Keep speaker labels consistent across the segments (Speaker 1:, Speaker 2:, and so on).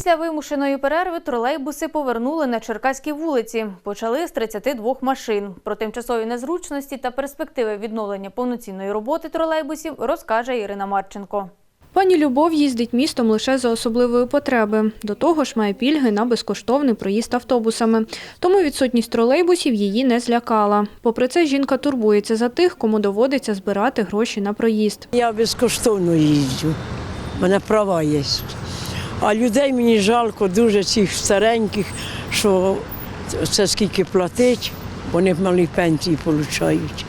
Speaker 1: Після вимушеної перерви тролейбуси повернули на Черкаські вулиці. Почали з 32 машин. Про тимчасові незручності та перспективи відновлення повноцінної роботи тролейбусів розкаже Ірина Марченко.
Speaker 2: Пані Любов їздить містом лише за особливої потреби. До того ж має пільги на безкоштовний проїзд автобусами. Тому відсутність тролейбусів її не злякала. Попри це, жінка турбується за тих, кому доводиться збирати гроші на проїзд.
Speaker 3: Я безкоштовно їжджу, у мене права є. А людей мені жалко дуже цих стареньких, що це скільки платить, вони малі пенсії отримують.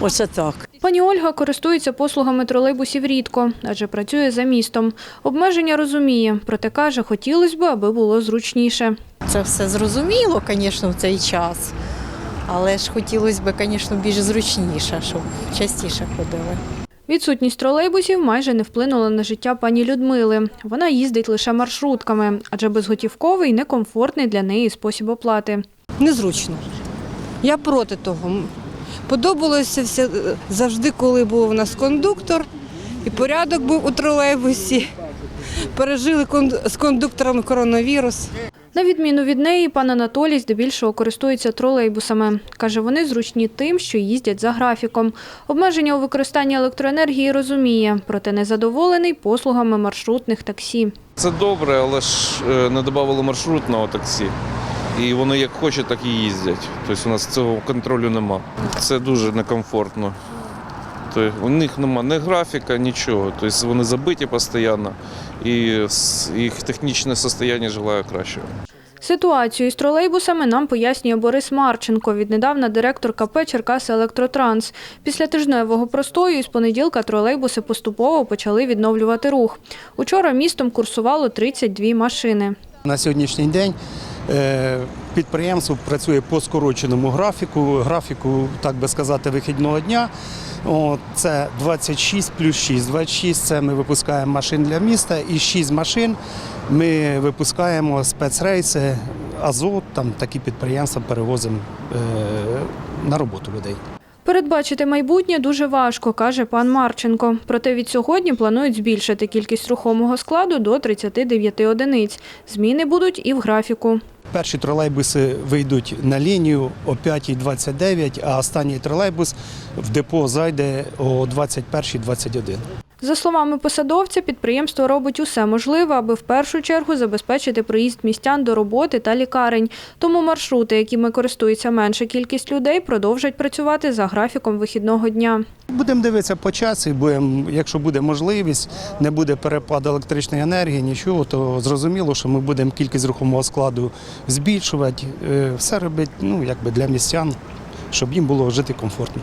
Speaker 3: Оце так.
Speaker 2: Пані Ольга користується послугами тролейбусів рідко, адже працює за містом. Обмеження розуміє, проте каже, хотілося б, аби було зручніше.
Speaker 4: Це все зрозуміло, звісно, в цей час. Але ж хотілося б, звісно, більш зручніше, щоб частіше ходили.
Speaker 2: Відсутність тролейбусів майже не вплинула на життя пані Людмили. Вона їздить лише маршрутками, адже безготівковий некомфортний для неї спосіб оплати.
Speaker 5: незручно. Я проти того. Подобалося все завжди, коли був у нас кондуктор, і порядок був у тролейбусі. Пережили з кондуктором коронавірус.
Speaker 2: На відміну від неї, пан Анатолій здебільшого користується тролейбусами. Каже, вони зручні тим, що їздять за графіком. Обмеження у використанні електроенергії розуміє, проте незадоволений послугами маршрутних таксі.
Speaker 6: Це добре, але ж е, не додавали маршрутного таксі. І вони як хочуть, так і їздять. Тобто у нас цього контролю нема. Це дуже некомфортно. Тобто у них нема ні графіка, нічого. Тобто вони забиті постійно, і їх технічне состояння желаю кращого.
Speaker 2: Ситуацію із тролейбусами нам пояснює Борис Марченко, віднедавна директор КП «Черкаси Електротранс». Після тижневого простою із понеділка тролейбуси поступово почали відновлювати рух. Учора містом курсувало 32 машини.
Speaker 7: На сьогоднішній день е, підприємство працює по скороченому графіку, графіку, так би сказати, вихідного дня. Це 26 плюс 6. 26 – це ми випускаємо машин для міста, і 6 машин ми випускаємо спецрейси, азот, там такі підприємства перевозимо е, на роботу людей.
Speaker 2: Передбачити майбутнє дуже важко, каже пан Марченко. Проте від сьогодні планують збільшити кількість рухомого складу до 39 одиниць. Зміни будуть і в графіку.
Speaker 7: Перші тролейбуси вийдуть на лінію о 5.29, а останній тролейбус в депо зайде о 21.21.
Speaker 2: За словами посадовця, підприємство робить усе можливе, аби в першу чергу забезпечити проїзд містян до роботи та лікарень. Тому маршрути, якими користується менша кількість людей, продовжать працювати за графіком вихідного дня.
Speaker 7: Будемо дивитися по часу, будемо, якщо буде можливість, не буде перепаду електричної енергії, нічого, то зрозуміло, що ми будемо кількість рухомого складу збільшувати. Е, Все робити ну, якби для містян, щоб їм було жити комфортно.